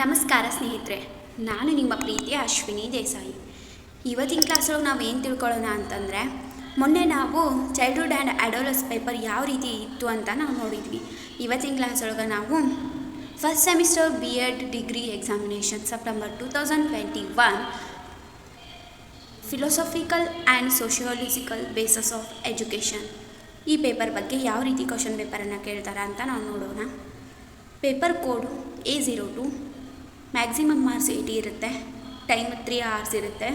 ನಮಸ್ಕಾರ ಸ್ನೇಹಿತರೆ. ನಾನು ನಿಮ್ಮ ಪ್ರೀತಿಯ ಅಶ್ವಿನಿ ದೇಸಾಯಿ. ಇವತ್ತಿನ ಕ್ಲಾಸೊಳಗೆ ನಾವು ಏನು ತಿಳ್ಕೊಳ್ಳೋಣ ಅಂತಂದರೆ, ಮೊನ್ನೆ ನಾವು ಚೈಲ್ಡ್ಹುಡ್ ಆ್ಯಂಡ್ ಅಡೋಲಸ್ ಪೇಪರ್ ಯಾವ ರೀತಿ ಇತ್ತು ಅಂತ ನಾವು ನೋಡಿದ್ವಿ. ಇವತ್ತಿನ ಕ್ಲಾಸ್ ಒಳಗೆ ನಾವು first semester B Ed degree examination September two thousand twenty one philosophical and sociological bases of education ಈ ಪೇಪರ್ ಬಗ್ಗೆ ಯಾವ ರೀತಿ ಕ್ವಶನ್ ಪೇಪರನ್ನು ಕೇಳ್ತಾರೆ ಅಂತ ನಾವು ನೋಡೋಣ. Paper code A zero two maximum marks eighty ಇರುತ್ತೆ. ಟೈಮ್ ತ್ರೀ ಅವರ್ಸ್ ಇರುತ್ತೆ.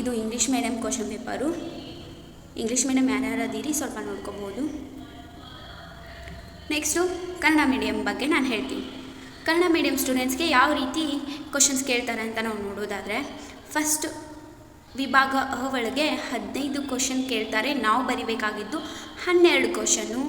ಇದು English medium question paper English medium ಯಾರ್ಯಾರು ಅದೀರಿ ಸ್ವಲ್ಪ ನೋಡ್ಕೋಬೋದು. ನೆಕ್ಸ್ಟು ಕನ್ನಡ ಮೀಡಿಯಮ್ ಬಗ್ಗೆ ನಾನು ಹೇಳ್ತೀನಿ. ಕನ್ನಡ ಮೀಡಿಯಮ್ ಸ್ಟೂಡೆಂಟ್ಸ್ಗೆ ಯಾವ ರೀತಿ ಕ್ವಶನ್ಸ್ ಕೇಳ್ತಾರೆ ಅಂತ ನಾವು ನೋಡೋದಾದರೆ ಫಸ್ಟ್ ವಿಭಾಗ ಒಳಗೆ ಹದಿನೈದು ಕ್ವಶನ್ ಕೇಳ್ತಾರೆ. ನಾವು ಬರಿಬೇಕಾಗಿದ್ದು ಹನ್ನೆರಡು ಕ್ವಶನ್ನು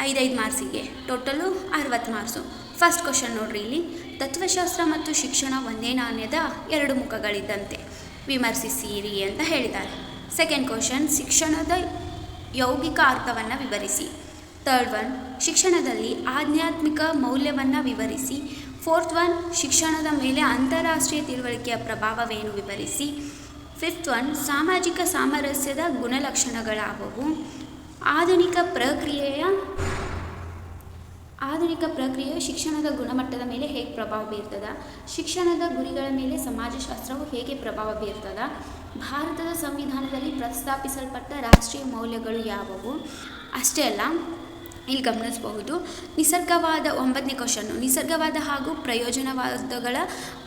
ಐದೈದು ಮಾರ್ಕ್ಸಿಗೆ ಟೋಟಲು ಅರವತ್ತು ಮಾರ್ಕ್ಸು ಫಸ್ಟ್ ಕ್ವಶನ್ ನೋಡ್ರಿ ಇಲ್ಲಿ. ತತ್ವಶಾಸ್ತ್ರ ಮತ್ತು ಶಿಕ್ಷಣ ಒಂದೇ ನಾಣ್ಯದ ಎರಡು ಮುಖಗಳಿದ್ದಂತೆ. ವಿಮರ್ಶಿಸಿರಿ ಅಂತ ಹೇಳಿದ್ದಾರೆ. ಸೆಕೆಂಡ್ ಕ್ವಶನ್ ಶಿಕ್ಷಣದ ಯೌಗಿಕ ಅರ್ಥವನ್ನು ವಿವರಿಸಿ. ತರ್ಡ್ ಒನ್ ಶಿಕ್ಷಣದಲ್ಲಿ ಆಧ್ಯಾತ್ಮಿಕ ಮೌಲ್ಯವನ್ನು ವಿವರಿಸಿ. ಫೋರ್ತ್ ಒನ್ ಶಿಕ್ಷಣದ ಮೇಲೆ ಅಂತಾರಾಷ್ಟ್ರೀಯ ತಿಳುವಳಿಕೆಯ ಪ್ರಭಾವವೇನು ವಿವರಿಸಿ. ಫಿಫ್ತ್ ಒನ್ ಸಾಮಾಜಿಕ ಸಾಮರಸ್ಯದ ಗುಣಲಕ್ಷಣಗಳಾವುವು. ಆಧುನಿಕ ಪ್ರಕ್ರಿಯೆಯ ಆಧುನಿಕ ಪ್ರಕ್ರಿಯೆಯು ಶಿಕ್ಷಣದ ಗುಣಮಟ್ಟದ ಮೇಲೆ ಹೇಗೆ ಪ್ರಭಾವ ಬೀರ್ತದ? ಶಿಕ್ಷಣದ ಗುರಿಗಳ ಮೇಲೆ ಸಮಾಜಶಾಸ್ತ್ರವು ಹೇಗೆ ಪ್ರಭಾವ ಬೀರ್ತದ? ಭಾರತದ ಸಂವಿಧಾನದಲ್ಲಿ ಪ್ರಸ್ತಾಪಿಸಲ್ಪಟ್ಟ ರಾಷ್ಟ್ರೀಯ ಮೌಲ್ಯಗಳು ಯಾವುವು? ಅಷ್ಟೇ ಅಲ್ಲ, ಇಲ್ಲಿ ಗಮನಿಸಬಹುದು, ನಿಸರ್ಗವಾದ ಒಂಬತ್ತನೇ ಕ್ವಶನ್ನು, ನಿಸರ್ಗವಾದ ಹಾಗೂ ಪ್ರಯೋಜನವಾದಗಳ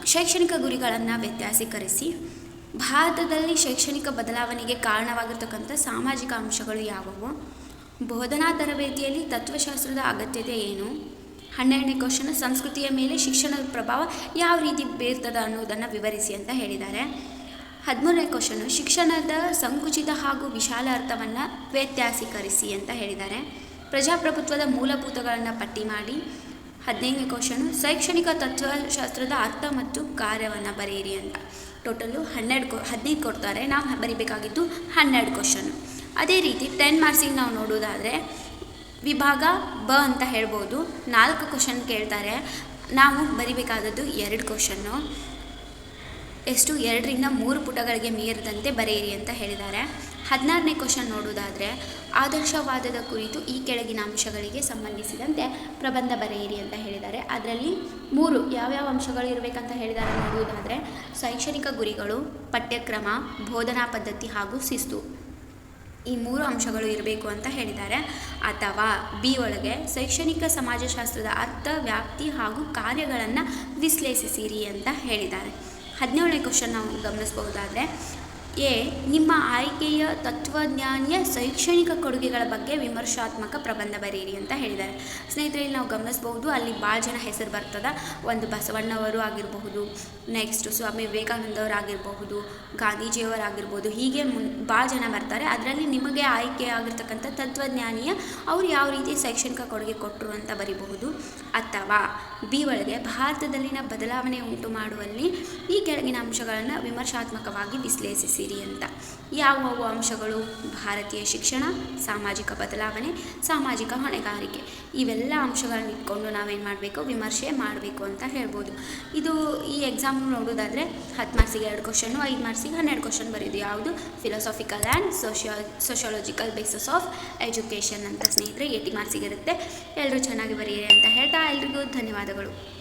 ಶೈಕ್ಷಣಿಕ ಗುರಿಗಳನ್ನು ವ್ಯತ್ಯಾಸೀಕರಿಸಿ. ಭಾರತದಲ್ಲಿ ಶೈಕ್ಷಣಿಕ ಬದಲಾವಣೆಗೆ ಕಾರಣವಾಗಿರ್ತಕ್ಕಂಥ ಸಾಮಾಜಿಕ ಅಂಶಗಳು ಯಾವುವು? ಬೋಧನಾ ತರಬೇತಿಯಲ್ಲಿ ತತ್ವಶಾಸ್ತ್ರದ ಅಗತ್ಯತೆ ಏನು? ಹನ್ನೆರಡನೇ ಕ್ವಶನ್ ಸಂಸ್ಕೃತಿಯ ಮೇಲೆ ಶಿಕ್ಷಣದ ಪ್ರಭಾವ ಯಾವ ರೀತಿ ಬೀರ್ತದ ಅನ್ನೋದನ್ನು ವಿವರಿಸಿ ಅಂತ ಹೇಳಿದ್ದಾರೆ. ಹದಿಮೂರನೇ ಕ್ವಶನು ಶಿಕ್ಷಣದ ಸಂಕುಚಿತ ಹಾಗೂ ವಿಶಾಲ ಅರ್ಥವನ್ನು ವ್ಯತ್ಯಾಸೀಕರಿಸಿ ಅಂತ ಹೇಳಿದ್ದಾರೆ. ಪ್ರಜಾಪ್ರಭುತ್ವದ ಮೂಲಭೂತಗಳನ್ನು ಪಟ್ಟಿ ಮಾಡಿ. ಹದಿನೈದನೇ ಕ್ವಶನು ಶೈಕ್ಷಣಿಕ ತತ್ವಶಾಸ್ತ್ರದ ಅರ್ಥ ಮತ್ತು ಕಾರ್ಯವನ್ನು ಬರೆಯಿರಿ ಅಂತ. ಟೋಟಲು ಹನ್ನೆರಡು ಕೊ ಹದಿನೈದು ಕೊಡ್ತಾರೆ. ನಾವು ಬರಿಬೇಕಾಗಿದ್ದು ಹನ್ನೆರಡು ಕ್ವಶನು ಅದೇ ರೀತಿ ಟೆನ್ ಮಾರ್ಕ್ಸಿಗೆ ನಾವು ನೋಡೋದಾದರೆ ವಿಭಾಗ ಬ ಅಂತ ಹೇಳ್ಬೋದು. ನಾಲ್ಕು ಕ್ವಶನ್ ಕೇಳ್ತಾರೆ. ನಾವು ಬರಿಬೇಕಾದದ್ದು ಎರಡು ಕ್ವಶನ್ನು ಎಷ್ಟು? ಎರಡರಿಂದ ಮೂರು ಪುಟಗಳಿಗೆ ಮೀರದಂತೆ ಬರೆಯಿರಿ ಅಂತ ಹೇಳಿದ್ದಾರೆ. ಹದಿನಾರನೇ ಕ್ವಶನ್ ನೋಡೋದಾದರೆ ಆದರ್ಶವಾದದ ಕುರಿತು ಈ ಕೆಳಗಿನ ಅಂಶಗಳಿಗೆ ಸಂಬಂಧಿಸಿದಂತೆ ಪ್ರಬಂಧ ಬರೆಯಿರಿ ಅಂತ ಹೇಳಿದ್ದಾರೆ. ಅದರಲ್ಲಿ ಮೂರು ಯಾವ್ಯಾವ ಅಂಶಗಳು ಇರಬೇಕಂತ ಹೇಳಿದ್ದಾರೆ ನೋಡುವುದಾದರೆ, ಶೈಕ್ಷಣಿಕ ಗುರಿಗಳು, ಪಠ್ಯಕ್ರಮ, ಬೋಧನಾ ಪದ್ಧತಿ ಹಾಗೂ ಶಿಸ್ತು. ಈ ಮೂರು ಅಂಶಗಳು ಇರಬೇಕು ಅಂತ ಹೇಳಿದ್ದಾರೆ. ಅಥವಾ ಬಿ ಒಳಗೆ, ಶೈಕ್ಷಣಿಕ ಸಮಾಜಶಾಸ್ತ್ರದ ಅರ್ಥ, ವ್ಯಾಪ್ತಿ ಹಾಗೂ ಕಾರ್ಯಗಳನ್ನು ವಿಶ್ಲೇಷಿಸಿರಿ ಅಂತ ಹೇಳಿದ್ದಾರೆ. ಹದಿನೇಳನೇ ಕ್ವಶನ್ ನಾವು ಗಮನಿಸಬಹುದಾದರೆ ಎ, ನಿಮ್ಮ ಆಯ್ಕೆಯ ತತ್ವಜ್ಞಾನಿಯ ಶೈಕ್ಷಣಿಕ ಕೊಡುಗೆಗಳ ಬಗ್ಗೆ ವಿಮರ್ಶಾತ್ಮಕ ಪ್ರಬಂಧ ಬರೆಯಿರಿ ಅಂತ ಹೇಳಿದ್ದಾರೆ. ಸ್ನೇಹಿತರೆ, ಇಲ್ಲಿ ನಾವು ಗಮನಿಸಬಹುದು, ಅಲ್ಲಿ ಭಾಳ ಜನ ಹೆಸರು ಬರ್ತದ. ಒಂದು ಬಸವಣ್ಣವರು ಆಗಿರಬಹುದು ನೆಕ್ಸ್ಟ್ ಸ್ವಾಮಿ ವಿವೇಕಾನಂದವರು ಆಗಿರಬಹುದು, ಗಾಂಧೀಜಿಯವರಾಗಿರ್ಬೋದು, ಹೀಗೆ ಮುನ್ ಭಾಳ ಜನ ಬರ್ತಾರೆ. ಅದರಲ್ಲಿ ನಿಮಗೆ ಆಯ್ಕೆ ಆಗಿರ್ತಕ್ಕಂಥ ತತ್ವಜ್ಞಾನಿಯ ಅವರು ಯಾವ ರೀತಿ ಶೈಕ್ಷಣಿಕ ಕೊಡುಗೆ ಕೊಟ್ಟರು ಅಂತ ಬರಿಬಹುದು. ಅಥವಾ ಬಿ ಒಳಗೆ, ಭಾರತದಲ್ಲಿನ ಬದಲಾವಣೆ ಉಂಟು ಮಾಡುವಲ್ಲಿ ಈ ಕೆಳಗಿನ ಅಂಶಗಳನ್ನು ವಿಮರ್ಶಾತ್ಮಕವಾಗಿ ವಿಶ್ಲೇಷಿಸಿರಿ ಅಂತ. ಯಾವುವು ಅಂಶಗಳು? ಭಾರತೀಯ ಶಿಕ್ಷಣ, ಸಾಮಾಜಿಕ ಬದಲಾವಣೆ, ಸಾಮಾಜಿಕ ಹೊಣೆಗಾರಿಕೆ. ಇವೆಲ್ಲ ಅಂಶಗಳನ್ನ ಇಟ್ಕೊಂಡು ನಾವೇನು ಮಾಡಬೇಕು? ವಿಮರ್ಶೆ ಮಾಡಬೇಕು ಅಂತ ಹೇಳ್ಬೋದು. ಇದು ಈ ಎಕ್ಸಾಮ್ ನೋಡೋದಾದರೆ ಹತ್ತು ಮಾರ್ಕ್ಸಿಗೆ ಎರಡು ಕ್ವಶನ್ನು ಐದು ಮಾರ್ಕ್ಸಿಗೆ ಹನ್ನೆರಡು ಕ್ವಶನ್ ಬರೆಯೋದು. ಯಾವುದು? Philosophical and socio sociological bases of education ಅಂತ ಸ್ನೇಹಿತರೆ, ಏಯ್ಟಿ ಮಾರ್ಕ್ಸಿಗೆ ಇರುತ್ತೆ. ಎಲ್ಲರೂ ಚೆನ್ನಾಗಿ ಬರೆಯಿರಿ ಅಂತ ಹೇಳ್ತಾ ಎಲ್ರಿಗೂ ಧನ್ಯವಾದಗಳು.